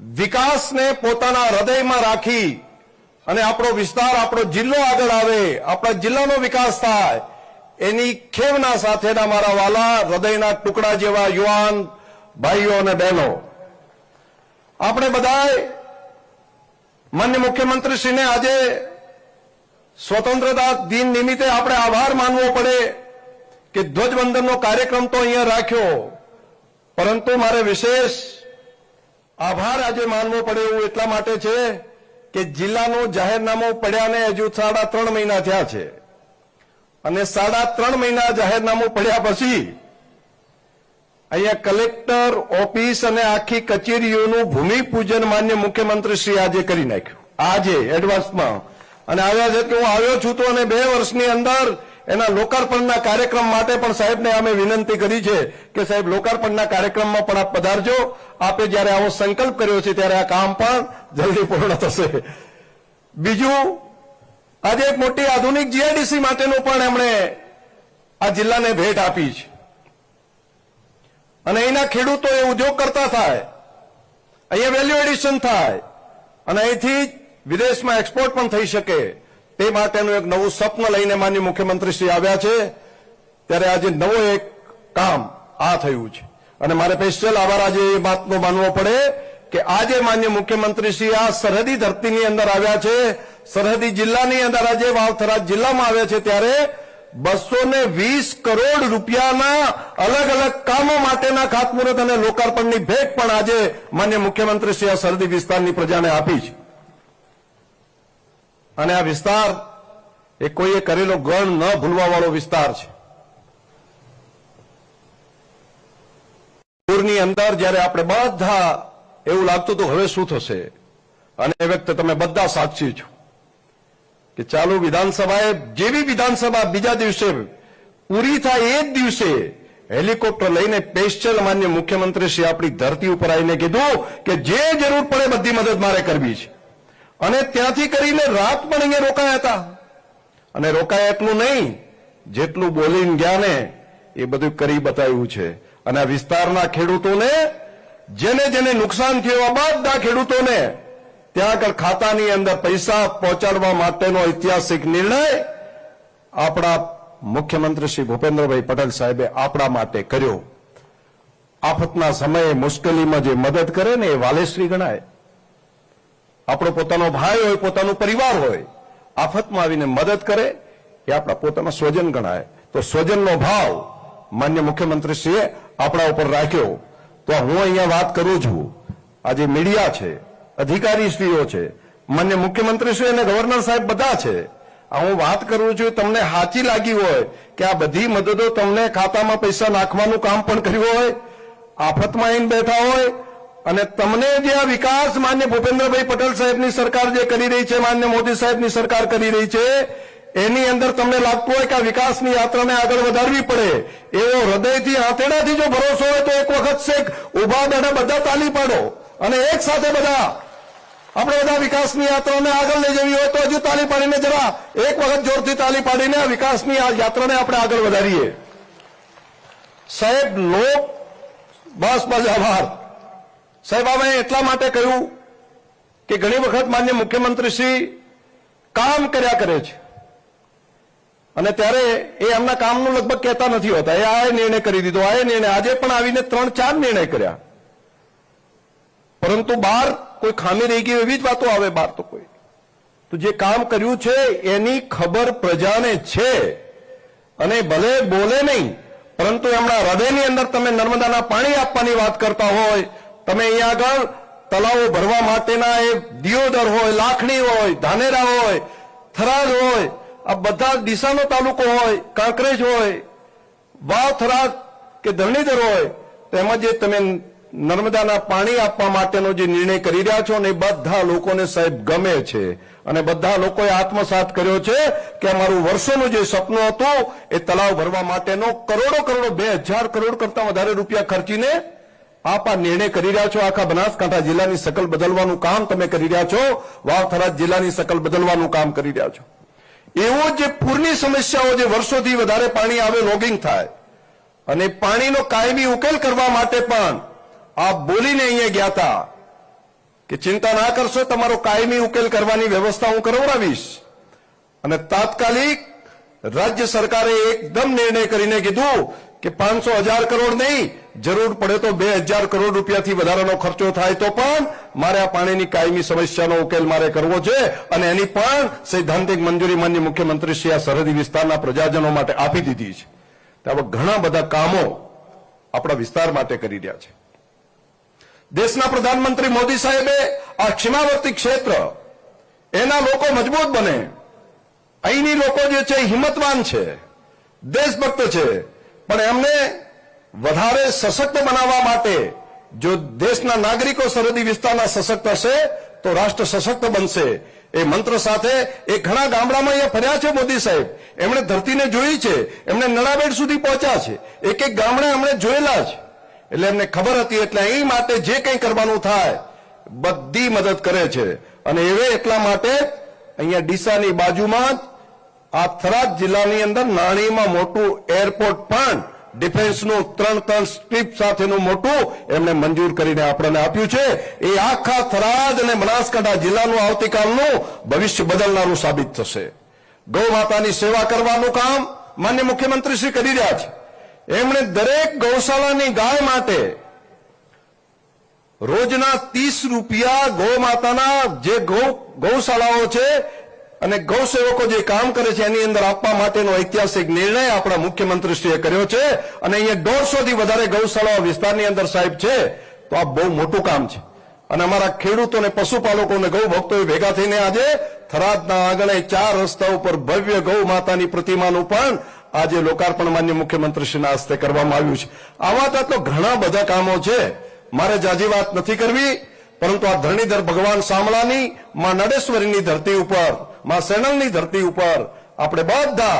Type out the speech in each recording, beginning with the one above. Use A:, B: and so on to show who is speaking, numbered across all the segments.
A: વિકાસને પોતાના હૃદયમાં રાખી અને આપણો વિસ્તાર, આપણો જિલ્લો આગળ આવે, આપણા જિલ્લાનો વિકાસ થાય, એની ખેવના સાથેના મારા વાલા, હૃદયના ટુકડા જેવા યુવાન ભાઈઓ અને બહેનો. આપણે બધાએ માન્ય મુખ્યમંત્રીશ્રીને આજે સ્વતંત્રતા દિન નિમિત્તે આપણે આભાર માનવો પડે કે ધ્વજવંદનનો કાર્યક્રમ તો અહીંયા રાખ્યો, પરંતુ મારે વિશેષ આભાર આજે માનવો પડે એવું એટલા માટે છે કે જિલ્લાનું જાહેરનામું પડ્યાને હજુ સાડા ત્રણ મહિના થયા છે. અને સાડા ત્રણ મહિના જાહેરનામું પડ્યા પછી અહીંયા કલેક્ટર, ઓફિસ અને આખી કચેરીઓનું ભૂમિપૂજન માન્ય મુખ્યમંત્રી શ્રી આજે કરી નાખ્યું. આજે એડવાન્સમાં અને આવ્યા છે કે હું આવ્યો છું તો અને બે વર્ષની અંદર એના લોકાર્પણના કાર્યક્રમ માટે પણ સાહેબને અમે વિનંતી કરી છે કે સાહેબ, લોકાર્પણના કાર્યક્રમમાં પણ આપ પધારજો. આપે જ્યારે આવો સંકલ્પ કર્યો છે ત્યારે આ કામ પણ જલ્દી પૂર્ણ થશે. બીજું, આજે એક મોટી આધુનિક જીઆઈડીસી માટેનું પણ એમણે આ જિલ્લાને ભેટ આપી છે. અને અહીંના ખેડૂતો એ ઉદ્યોગ કરતા થાય. અહીંયા વેલ્યુ એડિશન થાય. અને અહીંથી વિદેશમાં એક્સપોર્ટ પણ થઈ શકે. તે માટેનું એક નવું સ્વપ્ન લઈને માન્ય મુખ્યમંત્રી શ્રી આવ્યા છે. ત્યારે આજે નવો એક કામ આ થયું છે. અને મારે સ્પેશિયલ આભાર આજે એ વાતનો માનવો પડે કે આજે માન્ય મુખ્યમંત્રીશ્રી આ સરહદી ધરતીની અંદર આવ્યા છે. સરહદી જિલ્લાની અંદર આજે વાવથરા જિલ્લામાં આવ્યા છે ત્યારે બસો ને વીસ કરોડ રૂપિયાના અલગ અલગ કામો માટેના ખાતમુહૂર્ત અને લોકાર્પણની ભેટ પણ આજે માન્ય મુખ્યમંત્રી શ્રી આ સરહદી વિસ્તારની પ્રજાને આપી છે. અને આ વિસ્તાર એ કોઈએ કરેલો ગણ ન ભૂલવા વાળો વિસ્તાર છે. પૂરની અંદર જ્યારે આપણે બધા એવું લાગતું હતું, હવે શું થશે? અને એ વખતે તમે બધા સાક્ષી છો કે ચાલુ વિધાનસભાએ જેવી વિધાનસભા બીજા દિવસે પૂરી થાય એ જ દિવસે હેલિકોપ્ટર લઈને સ્પેશિયલ માન્ય મુખ્યમંત્રી શ્રી આપણી ધરતી ઉપર આવીને કીધું કે જે જરૂર પડે બધી મદદ મારે કરવી છે. અને ત્યાંથી કરીને રાત પણ અહીંયા રોકાયા હતા. અને રોકાયા એટલું નહીં, જેટલું બોલીને ગયા ને, એ બધું કરી બતાવ્યું છે. અને આ વિસ્તારના ખેડૂતોને, જેને જેને નુકસાન થયું આ બધા ખેડૂતોને, ત્યાં આગળ ખાતાની અંદર પૈસા પહોંચાડવા માટેનો ઐતિહાસિક નિર્ણય આપણા મુખ્યમંત્રી શ્રી ભૂપેન્દ્રભાઈ પટેલ સાહેબે આપણા માટે કર્યો. આફતના સમયે મુશ્કેલીમાં જે મદદ કરે ને એ વાલેશ્રી ગણાય. આપણો પોતાનો ભાઈ હોય, પોતાનો પરિવાર હોય, આફતમાં આવીને મદદ કરે એ આપણા પોતાના સ્વજન ગણાય. તો સ્વજનનો ભાવ માન્ય મુખ્યમંત્રીશ્રીએ આપણા ઉપર રાખ્યો. તો હું અહીંયા વાત કરું છું. આજે મીડિયા છે, અધિકારીશ્રીઓ છે, માન્ય મુખ્યમંત્રીશ્રી અને ગવર્નર સાહેબ બધા છે, આ હું વાત કરું છું, તમને સાચી લાગી હોય કે આ બધી મદદો તમને ખાતામાં પૈસા નાખવાનું કામ પણ કર્યું હોય, આફતમાં આવીને બેઠા હોય અને તમને જે આ વિકાસ માન્ય ભૂપેન્દ્રભાઈ પટેલ સાહેબની સરકાર જે કરી રહી છે, માન્ય મોદી સાહેબની સરકાર કરી રહી છે, એની અંદર તમને લાગતું હોય કે આ વિકાસની યાત્રાને આગળ વધારવી પડે, એવો હૃદયથી આંતેડાથી જો ભરોસો હોય તો એક વખત શેખ ઊભા બેઠા બધા તાલી પાડો અને એક સાથે બધા આપણે બધા વિકાસની યાત્રાને આગળ લઈ જવી હોય તો હજુ તાલી પાડીને જરા એક વખત જોરથી તાલી પાડીને આ વિકાસની આ યાત્રાને આપણે આગળ વધારીએ. સાહેબ, લોક, બસ બસ, આભાર. સાહેબ અમે એટલા માટે કહ્યું કે ઘણી વખત માન્ય મુખ્યમંત્રી શ્રી કામ કર્યા કરે છે. અને ત્યારે એ એમના કામનું લગભગ કહેતા નથી હોતા. એ આ નિર્ણય કરી દીધો. આ નિર્ણય આજે પણ આવીને ત્રણ ચાર નિર્ણય કર્યા. પરંતુ બહાર કોઈ ખામી રહી ગઈ એવી જ વાતો આવે બહાર તો કોઈ. તો જે કામ કર્યું છે એની ખબર પ્રજાને છે. અને ભલે બોલે નહીં, પરંતુ એમના હૃદયની અંદર તમે નર્મદાના પાણી આપવાની વાત કરતા હોય તમે અહીંયા આગળ તલાવો ભરવા માટેના એ દિયોદર હોય, લાખણી હોય, ધાનેરા હોય, થરાદ હોય, આ બધા ડીસાનો તાલુકો હોય, કાંકરેજ હોય, વાવ, થરાદ કે ધરણીધર હોય, તો એમાં જે તમે નર્મદાના પાણી આપવા માટેનો જે નિર્ણય કરી રહ્યા છો ને એ બધા લોકોને સાહેબ ગમે છે. અને બધા લોકોએ આત્મસાત કર્યો છે કે અમારું વર્ષોનું જે સપનું હતું એ તલાવ ભરવા માટેનો કરોડો કરોડો, બે હજાર કરોડ કરતા વધારે રૂપિયા ખર્ચીને આપ આ નિર્ણય કરી રહ્યા છો. આખા બનાસકાંઠા જિલ્લાની શકલ બદલવાનું કામ તમે કરી રહ્યા છો. વાવથરા જિલ્લાની શકલ બદલવાનું કામ કરી રહ્યા છો. એવો જે પૂરની સમસ્યાઓ જે વર્ષોથી વધારે પાણી આવે, લોગિંગ થાય અને પાણીનો કાયમી ઉકેલ કરવા માટે પણ આપ બોલીને અહીંયા ગયા હતા કે ચિંતા ના કરશો, તમારો કાયમી ઉકેલ કરવાની વ્યવસ્થા હું કરવડાવીશ. અને તાત્કાલિક રાજ્ય સરકારે એકદમ નિર્ણય કરીને કીધું કે પાંચસો હજાર કરોડ નહીં, જરૂર પડે તો બે હજાર કરોડ રૂપિયાથી વધારાનો ખર્ચો થાય તો પણ મારે આ પાણીની કાયમી સમસ્યાનો ઉકેલ મારે કરવો છે અને એની પણ સૈદ્ધાંતિક મંજૂરી માન્ય મુખ્યમંત્રી શ્રી આ સરહદી વિસ્તારના પ્રજાજનો માટે આપી દીધી છે. તો આવા ઘણા બધા કામો આપણા વિસ્તાર માટે કરી રહ્યા છે. દેશના પ્રધાનમંત્રી મોદી સાહેબે આ સીમાવર્તી ક્ષેત્ર એના લોકો મજબૂત બને. અહીંની લોકો જે છે હિંમતવાન છે, દેશભક્ત છે. પણ એમને વધારે સશક્ત બનાવવા માટે જો દેશના નાગરિકો સરહદી વિસ્તારના સશક્ત હશે, તો રાષ્ટ્ર સશક્ત બનશે. એ મંત્ર સાથે એ ઘણા ગામડામાં અહીંયા ફર્યા છે મોદી સાહેબ. એમણે ધરતીને જોઈ છે. એમણે નળાબેડ સુધી પહોંચ્યા છે. એક એક ગામડે એમણે જોયેલા છે. એટલે એમને ખબર હતી એટલે એ માટે જે કંઈ કરવાનું થાય, બધી મદદ કરે છે. અને એવે એટલા માટે અહીંયા ડીસાની બાજુમાં જ આ થરાદ જિલ્લાની અંદર નાણીમાં મોટું એરપોર્ટ પણ ડિફેન્સનું ત્રણ ત્રણ સ્ટ્રીપ સાથેનું મોટું એમણે મંજૂર કરીને આપણને આપ્યું છે. એ આખા થરાદ અને બનાસકાંઠા જિલ્લાનું આવતીકાલનું ભવિષ્ય બદલનારું સાબિત થશે. ગૌ માતાની સેવા કરવાનું કામ માન્ય મુખ્યમંત્રી શ્રી કરી રહ્યા છે એમણે દરેક ગૌશાળાની ગાય માટે રોજના ત્રીસ રૂપિયા ગૌ માતાના જે ગૌ ગૌશાળાઓ છે અને ગૌ સેવકો જે કામ કરે છે, એની અંદર આપવા માટેનો ઐતિહાસિક નિર્ણય આપણા મુખ્યમંત્રીશ્રીએ કર્યો છે. અને અહીંયા દોઢસોથી વધારે ગૌશાળાઓ વિસ્તારની અંદર સાહેબ છે. તો આ બહુ મોટું કામ છે. અને અમારા ખેડૂતોને પશુપાલકોને ગૌ ભક્તોએ ભેગા થઈને આજે થરાદના આંગણે ચાર રસ્તા ઉપર ભવ્ય ગૌ માતાની પ્રતિમાનું પણ આજે લોકાર્પણ માન્ય મુખ્યમંત્રીશ્રીના હસ્તે કરવામાં આવ્યું છે. આવા તો ઘણા બધા કામો છે. મારે જાજી વાત નથી કરવી, પરંતુ આ ધરણીધર ભગવાન શામળાની, માં નડેશ્વરીની ધરતી ઉપર માં સેનલની ધરતી ઉપર આપણે બધા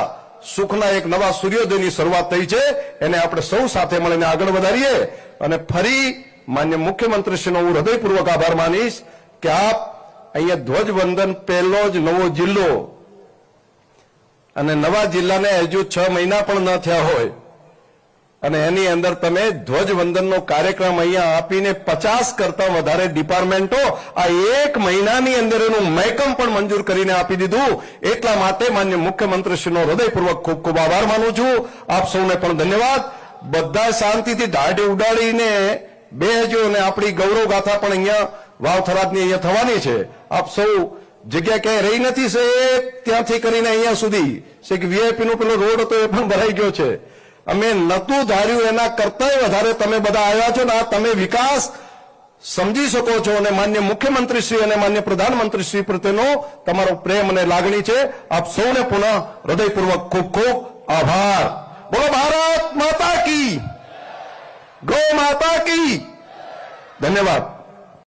A: સુખના એક નવા સૂર્યોદયની શરૂઆત થઈ છે. એને આપણે સૌ સાથે મળીને આગળ વધારીએ. અને ફરી માન્ય મુખ્યમંત્રીશ્રીનો હું હૃદયપૂર્વક આભાર માનીશ કે આપ અહીંયા ધ્વજવંદન પહેલો જ નવો જિલ્લો અને નવા જિલ્લાને હજુ છ મહિના પણ ન થયા હોય. અને એની અંદર તમે ધ્વજવંદનનો કાર્યક્રમ અહીંયા આપીને પચાસ કરતા વધારે ડિપાર્ટમેન્ટો આ એક મહિનાની અંદર એનું મહેકમ પણ મંજૂર કરીને આપી દીધું. એટલા માટે માન્ય મુખ્યમંત્રીશ્રીનો હૃદયપૂર્વક ખૂબ ખૂબ આભાર માનું છું. આપ સૌને પણ ધન્યવાદ. બધા શાંતિથી દાઢી ઉડાડીને બેહજો અને આપણી ગૌરવ ગાથા પણ અહીંયા વાવથરાજની અહીંયા થવાની છે. આપ સૌ જગ્યા ક્યાંય રહી નથી છે ત્યાંથી કરીને અહીંયા સુધી. છે કે વીઆઈપી નો પેલો રોડ હતો એ પણ ભરાઈ ગયો છે. અમે નતું ધાર્યું, એના કરતાંય વધારે તમે બધા આવ્યા છો ને આ તમે વિકાસ સમજી શકો છો અને માન્ય મુખ્યમંત્રી શ્રી અને માન્ય પ્રધાનમંત્રી શ્રી પ્રત્યેનો તમારો પ્રેમ અને લાગણી છે. આપ સૌને પુનઃ હૃદયપૂર્વક ખૂબ ખૂબ આભાર. બોલો, ભારત માતા કી. ગૌ માતા કી. ધન્યવાદ.